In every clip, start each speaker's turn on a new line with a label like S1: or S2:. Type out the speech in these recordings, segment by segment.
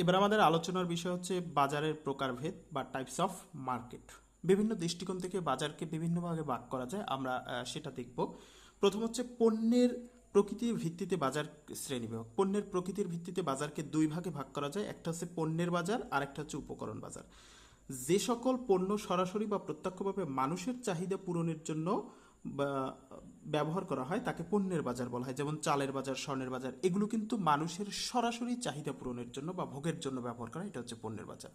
S1: এবার আমাদের আলোচনার বিষয় হচ্ছে বাজারের প্রকারভেদ বা টাইপস অফ মার্কেট বিভিন্ন দৃষ্টিকোণ থেকে বাজারকে বিভিন্নভাবে ভাগ করা যায়, আমরা সেটা দেখব। প্রথম হচ্ছে পণ্যের প্রকৃতির ভিত্তিতে বাজার শ্রেণীবিভাগ পণ্যের প্রকৃতির ভিত্তিতে বাজারকে দুই ভাগে ভাগ করা যায়, একটা হচ্ছে পণ্যের বাজার আর একটা হচ্ছে উপকরণ বাজার। যে সকল পণ্য সরাসরি বা প্রত্যক্ষভাবে মানুষের চাহিদা পূরণের জন্য ব্যবহার করা হয়, তাকে পণ্যের বাজার বলা হয়। যেমন চালের বাজার, স্বর্ণের বাজার, এগুলো কিন্তু মানুষের সরাসরি চাহিদা পূরণের জন্য বা ভোগের জন্য ব্যবহার করা এটা হচ্ছে পণ্যের বাজার।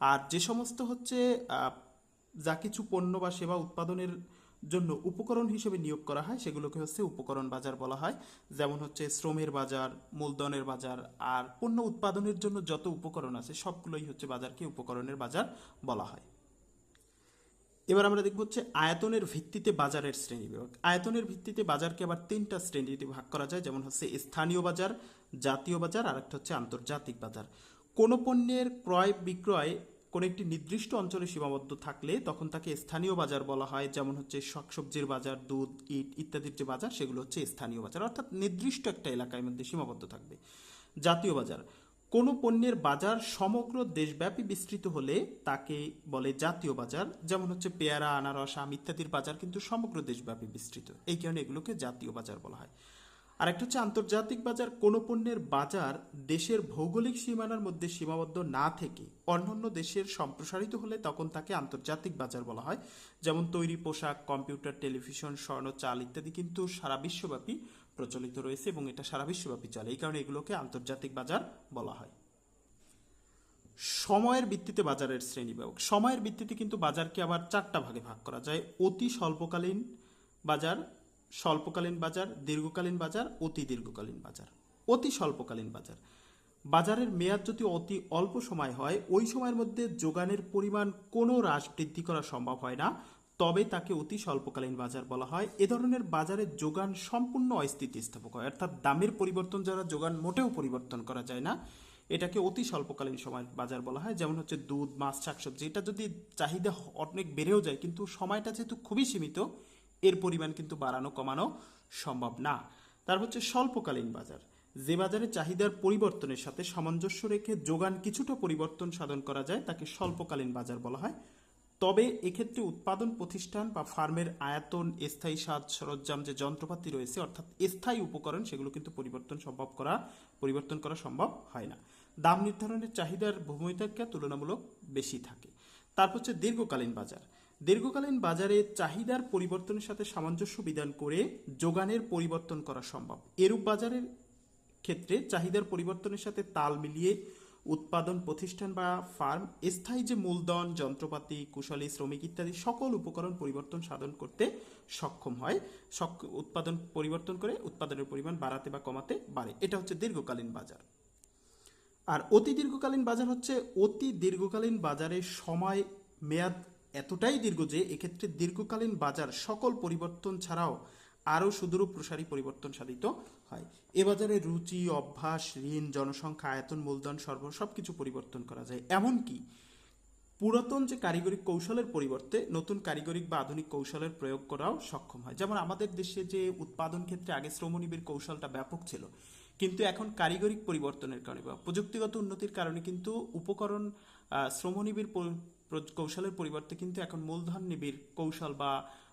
S1: আর যে সমস্ত হচ্ছে যা কিছু পণ্য বা সেবা উৎপাদনের জন্য উপকরণ হিসেবে নিয়োগ করা হয়, সেগুলোকে হচ্ছে উপকরণ বাজার বলা হয়। যেমন হচ্ছে শ্রমের বাজার, মূলধনের বাজার আর পণ্য উৎপাদনের জন্য যত উপকরণ আছে, সবগুলোই হচ্ছে বাজারকে উপকরণের বাজার বলা হয়। এবার আমরা দেখব হচ্ছে আয়তনের ভিত্তিতে বাজারের শ্রেণি বিভাগ। আয়তনের ভিত্তিতে বাজারকে আবার তিনটা শ্রেণীতে ভাগ করা যায়, যেমন হচ্ছে স্থানীয় বাজার, জাতীয় বাজার, আর একটা হচ্ছে আন্তর্জাতিক বাজার। কোনো পণ্যের ক্রয় বিক্রয় কোনো একটি নির্দিষ্ট অঞ্চলে সীমাবদ্ধ থাকলে তখন তাকে স্থানীয় বাজার বলা হয়, যেমন হচ্ছে শাকসবজির বাজার, দুধ, ইট ইত্যাদির যে বাজার, সেগুলো হচ্ছে স্থানীয় বাজার। অর্থাৎ নির্দিষ্ট একটা এলাকার মধ্যে সীমাবদ্ধ থাকবে। জাতীয় বাজার কোনো পণ্যের বাজার সমগ্র দেশব্যাপী বিস্তৃত হলে তাকে বলে জাতীয় বাজার, যেমন হচ্ছে পেয়ারা, আনারস, আম ইত্যাদির বাজার কিন্তু সমগ্র দেশব্যাপী বিস্তৃত। এই কারণে এগুলোকে জাতীয় বাজার বলা হয়। আরেকটা হচ্ছে আন্তর্জাতিক বাজার, কোনো পণ্যের বাজার দেশের ভৌগোলিক সীমানার মধ্যে সীমাবদ্ধ না থেকে অন্যান্য দেশের সম্প্রসারিত হলে তখন তাকে আন্তর্জাতিক বাজার বলা হয়। যেমন তৈরি পোশাক, কম্পিউটার, টেলিভিশন, স্বর্ণ, চাল ইত্যাদি কিন্তু সারা বিশ্বব্যাপী প্রচলিত রয়েছে এবং এটা সারা বিশ্বব্যাপী চলে। এই কারণে এগুলোকে আন্তর্জাতিক বাজার বলা হয়। সময়ের ভিত্তিতে বাজারের শ্রেণি শ্রেণীবিভাগ সময়ের ভিত্তিতে কিন্তু বাজারকে আবার চারটা ভাগে ভাগ করা যায়। অতি স্বল্পকালীন বাজার স্বল্পকালীন বাজার, দীর্ঘকালীন বাজার, অতি দীর্ঘকালীন বাজার। অতি স্বল্পকালীন বাজার। বাজারের মেয়াদ যদি অতি অল্প সময় হয়, ওই সময়ের মধ্যে যোগানের পরিমাণ কোনো হ্রাস বৃদ্ধি করা সম্ভব হয় না। তবে তাকে অতি স্বল্পকালীন বাজার বলা হয়। এ ধরনের বাজারে যোগান সম্পূর্ণ অস্থিতিস্থাপক হয়। অর্থাৎ দামের পরিবর্তন যারা, যোগান মোটেও পরিবর্তন করা যায় না। এটাকে অতি স্বল্পকালীন সময় বাজার বলা হয়। যেমন হচ্ছে দুধ, মাছ, শাকসবজি। এটা যদি চাহিদা অনেক বেড়েও যায়, কিন্তু সময়টা যেহেতু খুবই সীমিত এর পরিমাণ কিন্তু বাড়ানো, কমানো সম্ভব না। তার হচ্ছে স্বল্পকালীন বাজার। যে বাজারে চাহিদার পরিবর্তনের সাথে সামঞ্জস্য রেখে যোগান কিছুটা পরিবর্তন সাধন করা যায়, তাকে স্বল্পকালীন বাজার বলা হয়। তবে এক্ষেত্রে উৎপাদন প্রতিষ্ঠান বা ফার্মের আয়তন, স্থায়ী সাজ সরঞ্জাম যে যন্ত্রপাতি রয়েছে, অর্থাৎ স্থায়ী উপকরণ, সেগুলো কিন্তু পরিবর্তন সম্ভব করা, পরিবর্তন করা সম্ভব হয় না। দাম নির্ধারণের চাহিদার ভূমিকা তুলনামূলক বেশি থাকে। তারপর হচ্ছে দীর্ঘকালীন বাজার। দীর্ঘকালীন বাজারে চাহিদার পরিবর্তনের সাথে সামঞ্জস্য বিধান করে যোগানের পরিবর্তন করা সম্ভব। এরূপ বাজারের ক্ষেত্রে চাহিদার পরিবর্তনের সাথে তাল মিলিয়ে উৎপাদন প্রতিষ্ঠান বা ফার্ম, স্থায়ী যে মূলধন, যন্ত্রপাতি, কুশলী, শ্রমিক ইত্যাদি সকল উপকরণ পরিবর্তন সাধন করতে সক্ষম হয়। উৎপাদন পরিবর্তন করে উৎপাদনের পরিমাণ বাড়াতে বা কমাতে পারে। এটা হচ্ছে দীর্ঘকালীন বাজার। আর অতি দীর্ঘকালীন বাজার হচ্ছে অতি দীর্ঘকালীন বাজারে সময়, মেয়াদ এতটাই দীর্ঘ যে এক্ষেত্রে দীর্ঘকালীন বাজার সকল পরিবর্তন ছাড়াও আরও সুদূর প্রসারী পরিবর্তন সাধিত হয়। এ বাজারে রুচি, অভ্যাস, ঋণ, জনসংখ্যা, আয়তন, মূলধন, সর্ব সব কিছু পরিবর্তন করা যায়। এমনকি পুরাতন যে কারিগরিক কৌশলের পরিবর্তে নতুন কারিগরিক বা আধুনিক কৌশলের প্রয়োগ করাও সক্ষম হয়। যেমন আমাদের দেশে যে উৎপাদন ক্ষেত্রে আগে শ্রমনিবিড় কৌশলটা ব্যাপক ছিল, কিন্তু এখন কারিগরিক পরিবর্তনের কারণে বা প্রযুক্তিগত উন্নতির কারণে কিন্তু উপকরণ শ্রমনিবিড় কৌশলের পরিবর্তে কিন্তু এখন মূলধন নিবিড় কৌশল বা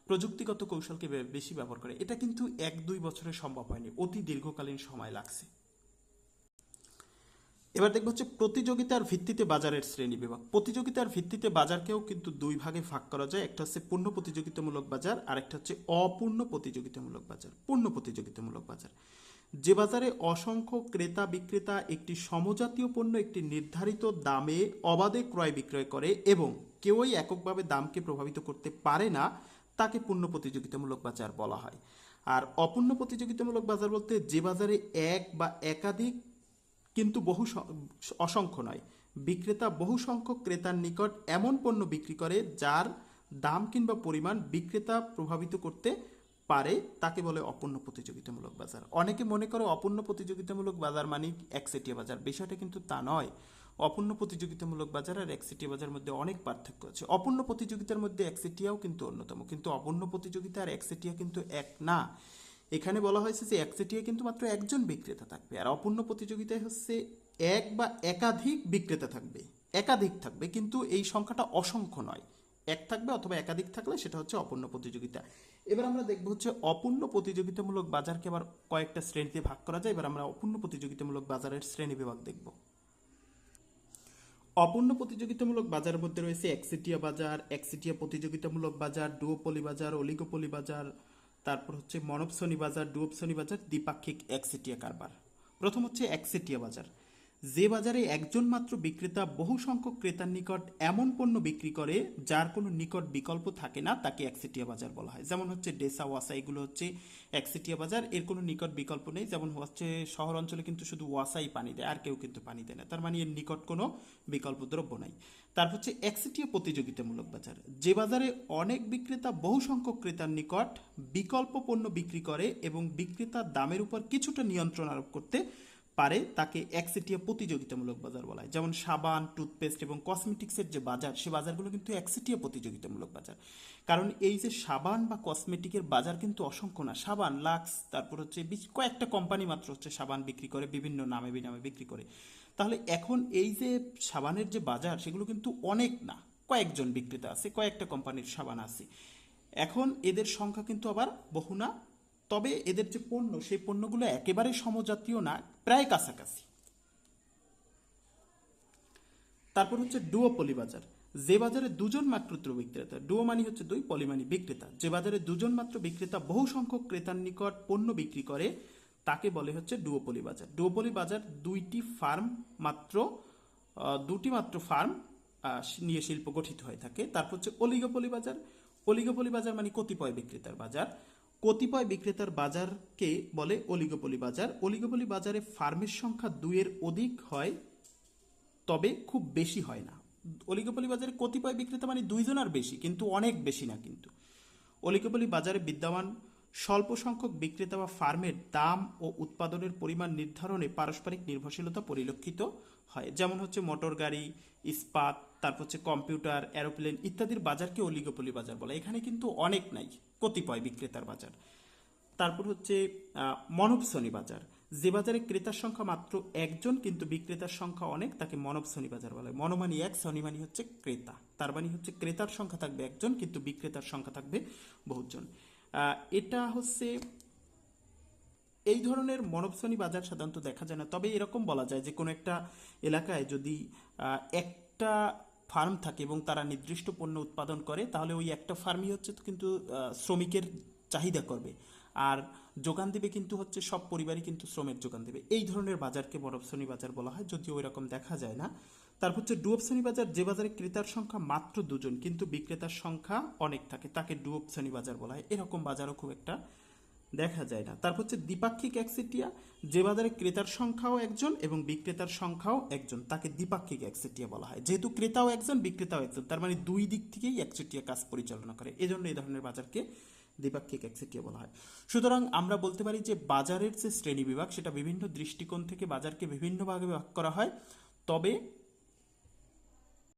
S1: প্রযুক্তিগত কৌশলকে বেশি ব্যবহার করে। এটা কিন্তু এক দুই বছরে সম্ভব হয়নি। অতি দীর্ঘকালীন সময় লাগছে। এবার দেখব হচ্ছে প্রতিযোগিতার ভিত্তিতে বাজারের শ্রেণি বিভাগ। প্রতিযোগিতার ভিত্তিতে বাজারকেও কিন্তু দুই ভাগে ভাগ করা যায়। একটা হচ্ছে পূর্ণ প্রতিযোগিতামূলক বাজার আর একটা হচ্ছে অপূর্ণ প্রতিযোগিতামূলক বাজার। পূর্ণ প্রতিযোগিতামূলক বাজার। যে বাজারে অসংখ্য ক্রেতা বিক্রেতা একটি সমজাতীয় পণ্য একটি নির্ধারিত দামে অবাধে ক্রয় বিক্রয় করে এবং কেউই এককভাবে দামকে প্রভাবিত করতে পারে না, তাকে পূর্ণ প্রতিযোগিতামূলক বাজার বলা হয়। আর অপূর্ণ প্রতিযোগিতামূলক বাজার বলতে যে বাজারে এক বা একাধিক কিন্তু বহু অসংখ্য নয়। বিক্রেতা বহু সংখ্যক ক্রেতার নিকট এমন পণ্য বিক্রি করে যার দাম কিংবা পরিমাণ বিক্রেতা প্রভাবিত করতে পারে, তাকে বলে অপূর্ণ প্রতিযোগিতামূলক বাজার। অনেকে মনে করে অপূর্ণ প্রতিযোগিতামূলক বাজার মানে একচেটিয়া বাজার? বিষয়টা কিন্তু তা নয়। অপূর্ণ প্রতিযোগিতামূলক বাজার আর একচেটিয়া বাজার মধ্যে অনেক পার্থক্য আছে। অপূর্ণ প্রতিযোগিতার মধ্যে একচেটিয়াও কিন্তু অন্যতম। কিন্তু অপূর্ণ প্রতিযোগিতা আর একচেটিয়া কিন্তু এক না। এখানে বলা হয়েছে যে একচেটিয়া কিন্তু মাত্র একজন বিক্রেতা থাকবে। আর অপূর্ণ প্রতিযোগিতায় হচ্ছে এক বা একাধিক বিক্রেতা থাকবে। একাধিক থাকবে, কিন্তু এই সংখ্যাটা অসংখ্য নয়। এক থাকবে অথবা একাধিক থাকলে সেটা হচ্ছে অপূর্ণ প্রতিযোগিতা। এবার আমরা দেখব হচ্ছে অপূর্ণ প্রতিযোগিতামূলক বাজারকে আবার কয়েকটা শ্রেণীতে ভাগ করা যায়। এবার আমরা অপূর্ণ প্রতিযোগিতামূলক বাজারের শ্রেণি বিভাগ দেখব। অপূর্ণ প্রতিযোগিতামূলক বাজারের মধ্যে রয়েছে একসিটিয়া বাজার, একসিটিয়া প্রতিযোগিতামূলক বাজার ডুওপলি বাজার অলিগোপলি বাজার, তারপর হচ্ছে মনবসনি বাজার ডুওপসনি বাজার, দ্বিপাক্ষিক একসিটিয়া কারবার। প্রথম হচ্ছে একসিটিয়া বাজার। যে বাজারে একজন মাত্র বিক্রেতা বহু সংখ্যক ক্রেতার নিকট এমন পণ্য বিক্রি করে, যার কোনো নিকট বিকল্প থাকে না, তাকে একসিটিয়া বাজার বলা হয়। যেমন হচ্ছে ডেসা, ওয়াসা, এগুলো হচ্ছে একসিটিয়া বাজার। এর কোনো নিকট বিকল্প নেই। যেমন হচ্ছে শহর অঞ্চলে কিন্তু শুধু ওয়াসাই পানি দেয়, আর কেউ কিন্তু পানি দেয় না। তার মানে এর নিকট কোনো বিকল্প দ্রব্য নাই। তারপর হচ্ছে একসিটিয়া প্রতিযোগিতামূলক বাজার। যে বাজারে অনেক বিক্রেতা বহু সংখ্যক ক্রেতার নিকট বিকল্প পণ্য বিক্রি করে এবং বিক্রেতা দামের উপর কিছুটা নিয়ন্ত্রণ আরোপ করতে পারে, তাকে একসেটিয়া প্রতিযোগিতামূলক বাজার বলা হয়। যেমন সাবান, টুথপেস্ট এবং কসমেটিক্সের যে বাজার, সে বাজারগুলো কিন্তু একসেটিয়া প্রতিযোগিতামূলক বাজার। কারণ এই যে সাবান বা কসমেটিকের বাজার কিন্তু অসংখ্য না। সাবান, লাক্স, তারপর হচ্ছে কয়েকটা কোম্পানি মাত্র হচ্ছে সাবান বিক্রি করে, বিভিন্ন নামে বিনামে বিক্রি করে। তাহলে এখন এই যে সাবানের যে বাজার, সেগুলো কিন্তু অনেক না। কয়েকজন বিক্রেতা আছে, কয়েকটা কোম্পানির সাবান আছে। এখন এদের সংখ্যা কিন্তু আবার বহু না। তবে এদের যে পণ্য, সেই পণ্যগুলো একেবারে সমজাতীয় না, প্রায় কাছাকাছি। তারপর হচ্ছে ডুওপলি বাজার। যে বাজারে দুজন মাত্র বিক্রেতা, ডুয়ো মানি হচ্ছে দুই, পলি মানি বিক্রেতা। যে বাজারে দুজন মাত্র বিক্রেতা বহু সংখ্যক ক্রেতার নিকট পণ্য বিক্রি করে, তাকে বলে হচ্ছে ডুওপলি বাজার। ডুওপলি বাজার দুইটি ফার্ম মাত্র দুটি মাত্র ফার্ম নিয়ে শিল্প গঠিত হয়ে থাকে। তারপর হচ্ছে অলিগোপলি বাজার। অলিগোপলি বাজার মানে কতিপয় বিক্রেতার বাজার। কতিপয় বিক্রেতার বাজারকে বলে অলিগোপলি বাজার। অলিগোপলি বাজারে ফার্মের সংখ্যা দুইয়ের অধিক হয়, তবে খুব বেশি হয় না। অলিগোপলি বাজারে কতিপয় বিক্রেতা মানে দুইজন আর বেশি, কিন্তু অনেক বেশি না কিন্তু। অলিগোপলি বাজারে বিদ্যমান স্বল্প সংখ্যক বিক্রেতা বা ফার্মের দাম ও উৎপাদনের পরিমাণ নির্ধারণে পারস্পরিক নির্ভরশীলতা পরিলক্ষিত হয়। যেমন হচ্ছে মোটর গাড়ি, ইস্পাত, তারপর হচ্ছে কম্পিউটার এরোপ্লেন ইত্যাদির বাজারকে অলিগোপলি বাজার বলে। এখানে কিন্তু অনেক নাই, কতিপয় বিক্রেতার বাজার। তারপর হচ্ছে মনবসনী বাজার। যে বাজারে ক্রেতার সংখ্যা মাত্র একজন, কিন্তু বিক্রেতার সংখ্যা অনেক, তাকে মনবসনী বাজার বলে মনোমানি এক শনিমানি হচ্ছে ক্রেতা। তার মানে হচ্ছে ক্রেতার সংখ্যা থাকবে একজন, কিন্তু বিক্রেতার সংখ্যা থাকবে বহুজন। এটা হচ্ছে এই ধরনের মনবসনী বাজার সাধারণত দেখা যায় না। তবে এরকম বলা যায় যে কোনো একটা এলাকায় যদি একটা ফার্ম থাকে এবং তারা নির্দিষ্ট পণ্য উৎপাদন করে, তাহলে ওই একটা ফার্মই হচ্ছে কিন্তু শ্রমিকের চাহিদা করবে। আর যোগান দেবে কিন্তু হচ্ছে সব পরিবারই কিন্তু শ্রমের যোগান দেবে। এই ধরনের বাজারকে মনবসনী বাজার বলা হয়, যদিও ওই রকম দেখা যায় না। তারপর হচ্ছে ডুয়প শ্রেণি বাজার, যে বাজারে ক্রেতার সংখ্যা মাত্র দুজন, কিন্তু বিক্রেতার সংখ্যা অনেক থাকে, তাকে ডুয়প শ্রেণি বাজার বলা হয়। এরকম বাজারও খুব একটা দেখা যায় না। তারপর হচ্ছে দ্বিপাক্ষিক একসেটিয়া, যে বাজারে ক্রেতার সংখ্যাও একজন এবং বিক্রেতার সংখ্যাও একজন, তাকে দ্বিপাক্ষিক একসেটিয়া বলা হয়। যেহেতু ক্রেতাও একজন, বিক্রেতাও একজন, তার মানে দুই দিক থেকেই একচেটিয়া কাজ পরিচালনা করে। এজন্য এই ধরনের বাজারকে দ্বিপাক্ষিক একচেটিয়া বলা হয়। সুতরাং আমরা বলতে পারি যে বাজারের যে শ্রেণি বিভাগ সেটা বিভিন্ন দৃষ্টিকোণ থেকে বাজারকে বিভিন্নভাবে ভাগ করা হয়। তবে